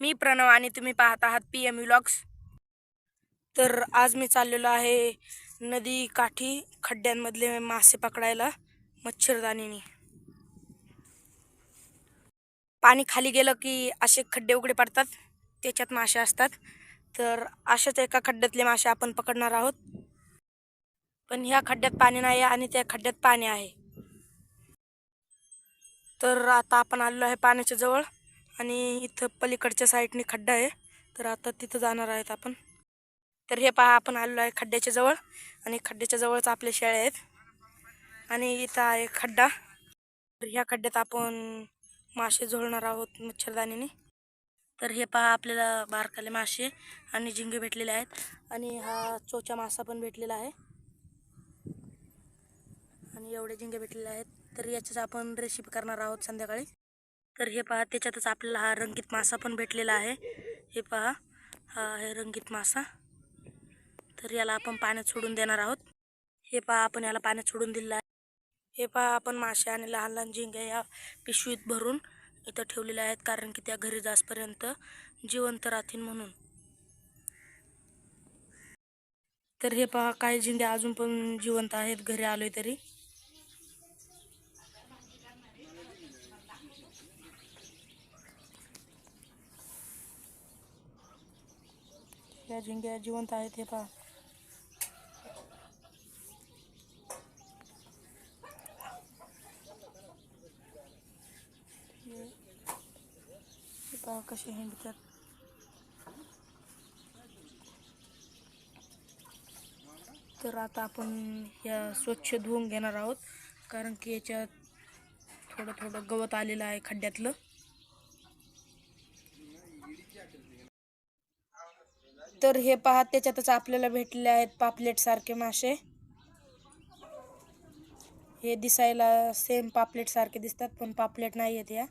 मी प्रणव आणि तुम्ही पाहत आहात पी एम व्लॉग्स तर आज मी चाललेलो आहे नदी काठी खड्ड्यांमधले मासे पकडायला मच्छरदाणीने पाणी खाली गेलं की असे खड्डे उघडे पडतात त्याच्यात मासे असतात. तर अशाच एका खड्ड्यातले मासे आपण पकडणार आहोत. पण ह्या खड्ड्यात पाणी नाही आणि त्या खड्ड्यात पाणी आहे. तर आता आपण आलेलो आहे पाण्याच्या जवळ. आणि इथं पलीकडच्या साईडने खड्डा आहे. तर आता तिथं जाणार आहेत आपण. तर हे पहा आपण आलेलो आहे खड्ड्याच्या जवळ आणि खड्ड्याच्या जवळच आपले शेळे आहेत. आणि इथं आहे खड्डा. तर ह्या खड्ड्यात आपण मासे झोळणार आहोत मच्छरदाणीने. तर हे पहा आपल्याला बारकाले मासे आणि झिंगे भेटलेले आहेत. आणि हा चोचा मासा पण भेटलेला आहे. आणि एवढे झिंगे भेटलेले आहेत. तर याच्याच आपण रेसिपी करणार आहोत संध्याकाळी. तर हे पहा त्याच्यातच आपल्याला हा रंगीत मासा पण भेटलेला आहे. हे पहा हा आहे रंगीत मासा. तर याला आपण पाण्यात सोडून देणार आहोत. हे पहा आपण याला पाण्यात सोडून दिलेलं आहे. हे पहा आपण मासे आणि लहान लहान झिंगे या पिशवीत भरून इथं ठेवलेल्या आहेत कारण की त्या घरी जासपर्यंत जिवंत राहतील म्हणून. तर हे पहा काही झिंगे अजून पण जिवंत आहेत घरी आलोय तरी. या झिंग्या जिवंत आहेत हे पहा. पहा कसे हिंडतात. तर आता आपण या स्वच्छ धुवून घेणार आहोत कारण की याच्यात थोडं थोडं गवत आलेलं आहे खड्ड्यातलं. तर हे पहा त्याच्यातच आपल्याला भेटले आहेत पापलेट सारखे मासे. हे दिसायला सेम पापलेट सारखे दिसतात पण पापलेट नाही आहेत या.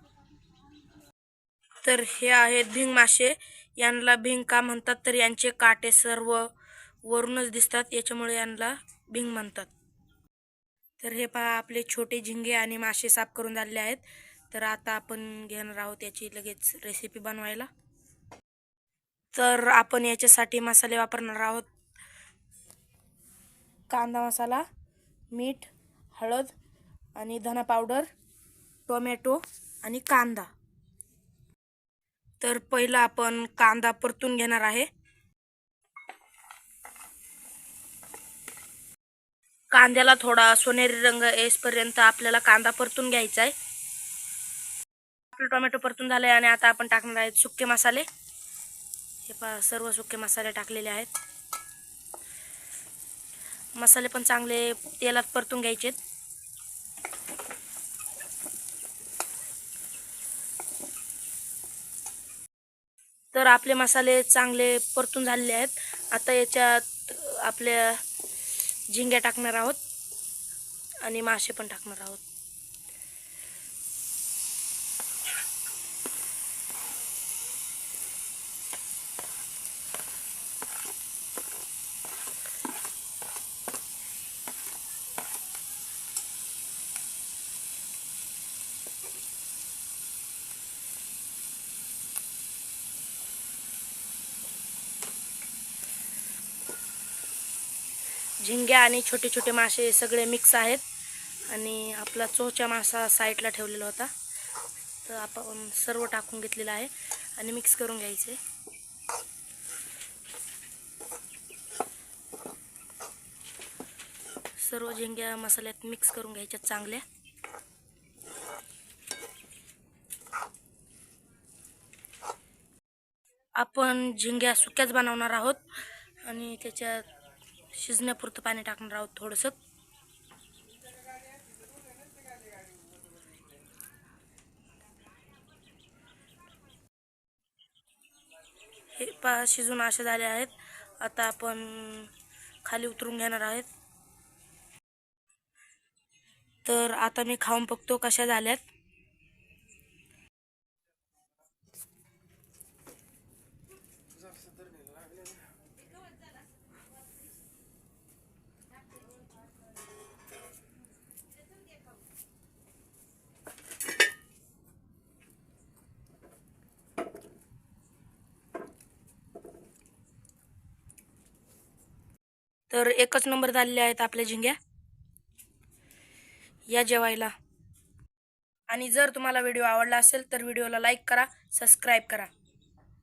तर हे आहेत भिंग मासे. यांना भिंग का म्हणतात तर यांचे काटे सर्व वरूनच दिसतात याच्यामुळे यांना भिंग म्हणतात. तर हे पहा आपले छोटे झिंगे आणि मासे साफ करून झालेले आहेत. तर आता आपण घेणार आहोत याची लगेच रेसिपी बनवायला. तर आपण याच्यासाठी मसाले वापरणार आहोत. कांदा मसाला मीठ हळद आणि धना पावडर टोमॅटो आणि कांदा. तर पहिला आपण कांदा परतून घेणार आहे. कांद्याला थोडा सोनेरी रंग येईपर्यंत आपल्याला कांदा परतून घ्यायचा आहे आपलं टोमॅटो परतून झालंय आणि आता आपण टाकणार आहेत सुके मसाले. हे पा सर्व सुके मसाले टाकलेले आहेत. मसाले पण चांगले तेलात परतून घ्यायचे तर आपले मसाले चांगले परतून झालेले आहेत. आता याच्यात आपल्या झिंग्या टाकणार आहोत आणि मासे पण टाकणार आहोत. झिंग्या आणि छोटे छोटे मासे सगळे मिक्स आहेत. आणि आपला चोचा मासा साईडला ठेवलेला होता. तर आपण सर्व टाकून घेतलेलं आहे. आणि मिक्स करून घ्यायचे. सर्व झिंग्या मसाल्यात मिक्स करून घ्यायच्या चांगल्या. आपण झिंग्या सुक्याच बनवणार आहोत. आणि त्याच्यात शिजण्यापुरतं पाणी टाकणार आहोत थोडंसं. हे पा शिजून असे झाले आहेत. आता आपण खाली उतरून घेणार आहेत. तर आता मी खाऊन बघतो कशा झाल्यात. तर एकच नंबर झालेले आहेत आपल्या झिंग्या. या जेवायला. आणि जर तुम्हाला व्हिडिओ आवडला असेल तर व्हिडिओला लाईक करा सबस्क्राईब करा.